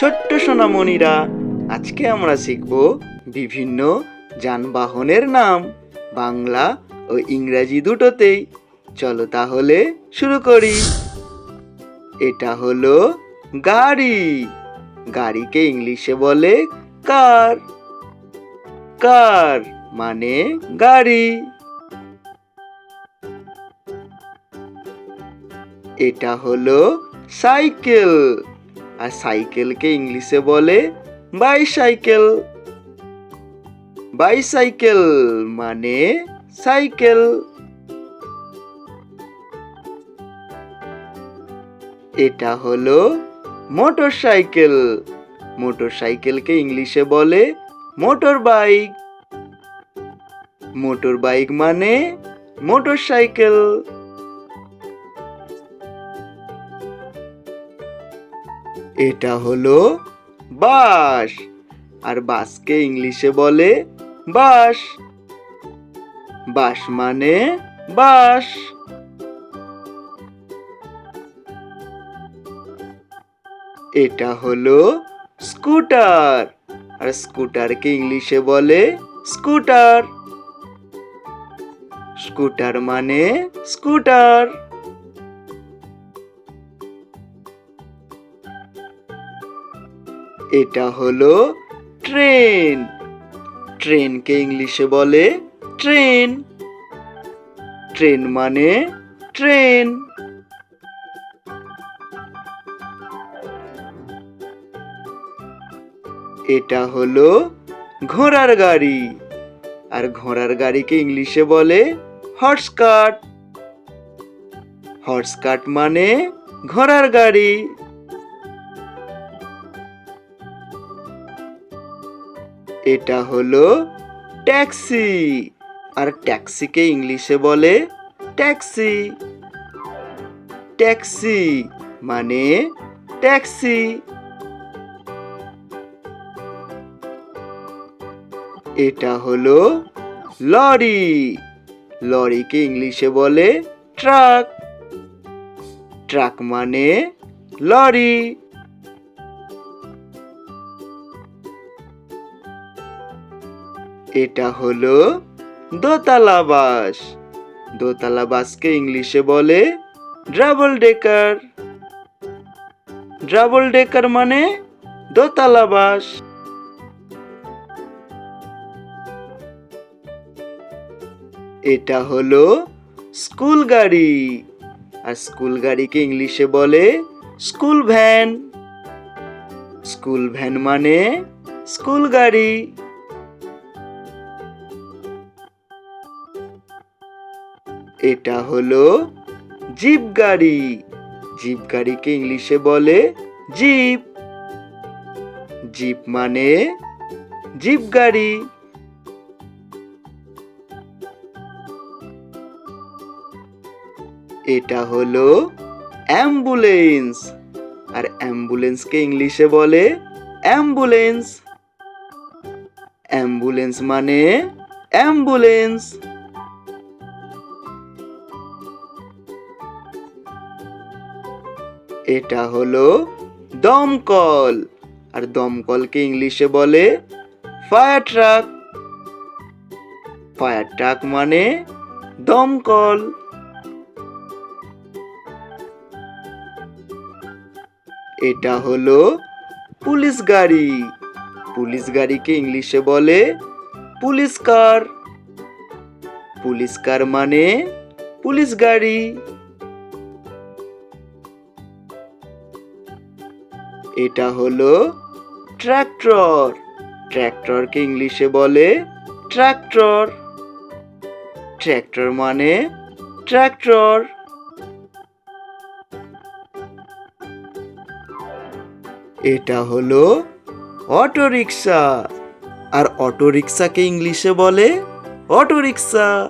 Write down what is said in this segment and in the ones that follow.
ছোট্ট সোনামণিরা, আজকে আমরা শিখব বিভিন্ন যানবাহনের নাম, বাংলা ও ইংরাজি দুটোতেই। চলো তাহলে শুরু করি। এটা হলো গাড়ি। গাড়িকে ইংলিশে বলে কার। কার মানে গাড়ি। এটা হলো সাইকেল। আর সাইকেলকে ইংলিশে বলে বাইসাইকেল। বাইসাইকেল মানে সাইকেল। এটা হলো মোটর সাইকেল মোটর সাইকেলকে ইংলিশে বলে মোটর বাইক মোটর বাইক মানে মোটর সাইকেল এটা হলো বাস আর বাসকে ইংলিশে বলে বাস বাস মানে বাস এটা হলো স্কুটার। আর স্কুটারকে ইংলিশে বলে স্কুটার। স্কুটার মানে স্কুটার। এটা হলো ট্রেন। ট্রেনকে ইংলিশে বলে ট্রেন। ট্রেন মানে ট্রেন। এটা হলো ঘোড়ার গাড়ি। আর ঘোড়ার গাড়িকে ইংলিশে বলে হর্স কাট হর্স কাট মানে ঘোড়ার গাড়ি। এটা হলো ট্যাক্সি। আর ট্যাক্সিকে ইংলিশে বলে ট্যাক্সি। ট্যাক্সি মানে ট্যাক্সি। এটা হলো লরি। লরিকে ইংলিশে বলে ট্রাক। ট্রাক মানে লরি। এটা হলো দোতলা বাস দোতলা বাসকে ইংলিশে বলে ডাবল ডেকার। ডাবল ডেকার মানে দোতলা বাস এটা হলো স্কুল গাড়ি। আর স্কুল গাড়িকে ইংলিশে বলে স্কুল ভ্যান। স্কুল ভ্যান মানে স্কুল গাড়ি। এটা হলো জিপ গাড়ি। জিপ গাড়িকে ইংলিশে বলে জিপ। জিপ মানে জিপ গাড়ি। এটা হলো অ্যাম্বুলেন্স। আর অ্যাম্বুলেন্সকে ইংলিশে বলে অ্যাম্বুলেন্স। অ্যাম্বুলেন্স মানে অ্যাম্বুলেন্স। এটা হলো দমকল। আর দমকলকে ইংলিশে বলে ফায়ার ট্রাক ফায়ার ট্রাক মানে দমকল। এটা হলো পুলিশ গাড়ি। পুলিশ গাড়িকে ইংলিশে বলে পুলিশ কার। পুলিশ কার মানে পুলিশ গাড়ি। এটা হলো ট্র্যাক্টর। ট্র্যাক্টরকে ইংলিশে বলে ট্র্যাক্টর। ট্র্যাক্টর মানে ট্র্যাক্টর। এটা হলো রিক্সা আর অটো রিক্সাকে ইংলিশে বলে অটো রিক্সা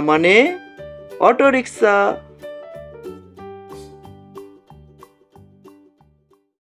মানে অটো রিক্সা